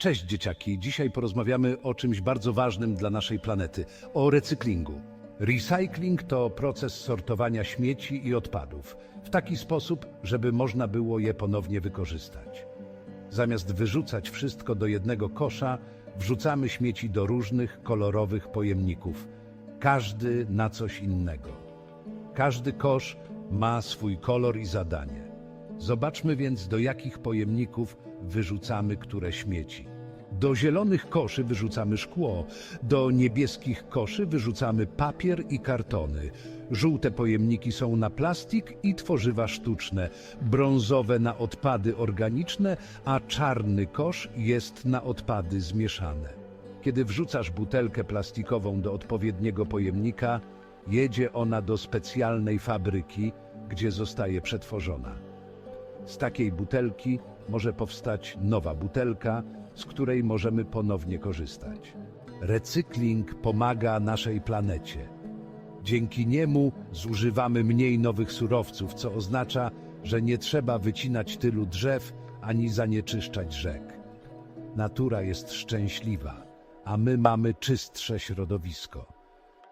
Cześć dzieciaki, dzisiaj porozmawiamy o czymś bardzo ważnym dla naszej planety o recyklingu. Recycling to proces sortowania śmieci i odpadów w taki sposób, żeby można było je ponownie wykorzystać. Zamiast wyrzucać wszystko do jednego kosza, wrzucamy śmieci do różnych kolorowych pojemników, każdy na coś innego. Każdy kosz ma swój kolor i zadanie. Zobaczmy więc, do jakich pojemników wyrzucamy które śmieci. Do zielonych koszy wyrzucamy szkło, do niebieskich koszy wyrzucamy papier i kartony. Żółte pojemniki są na plastik i tworzywa sztuczne, brązowe na odpady organiczne, a czarny kosz jest na odpady zmieszane. Kiedy wrzucasz butelkę plastikową do odpowiedniego pojemnika, jedzie ona do specjalnej fabryki, gdzie zostaje przetworzona. Z takiej butelki może powstać nowa butelka, z której możemy ponownie korzystać. Recykling pomaga naszej planecie. Dzięki niemu zużywamy mniej nowych surowców, co oznacza, że nie trzeba wycinać tylu drzew ani zanieczyszczać rzek. Natura jest szczęśliwa, a my mamy czystsze środowisko.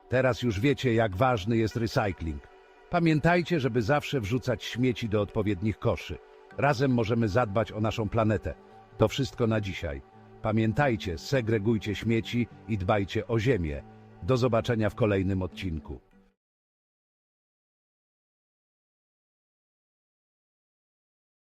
Teraz już wiecie, jak ważny jest recykling. Pamiętajcie, żeby zawsze wrzucać śmieci do odpowiednich koszy. Razem możemy zadbać o naszą planetę. To wszystko na dzisiaj. Pamiętajcie, segregujcie śmieci i dbajcie o ziemię. Do zobaczenia w kolejnym odcinku.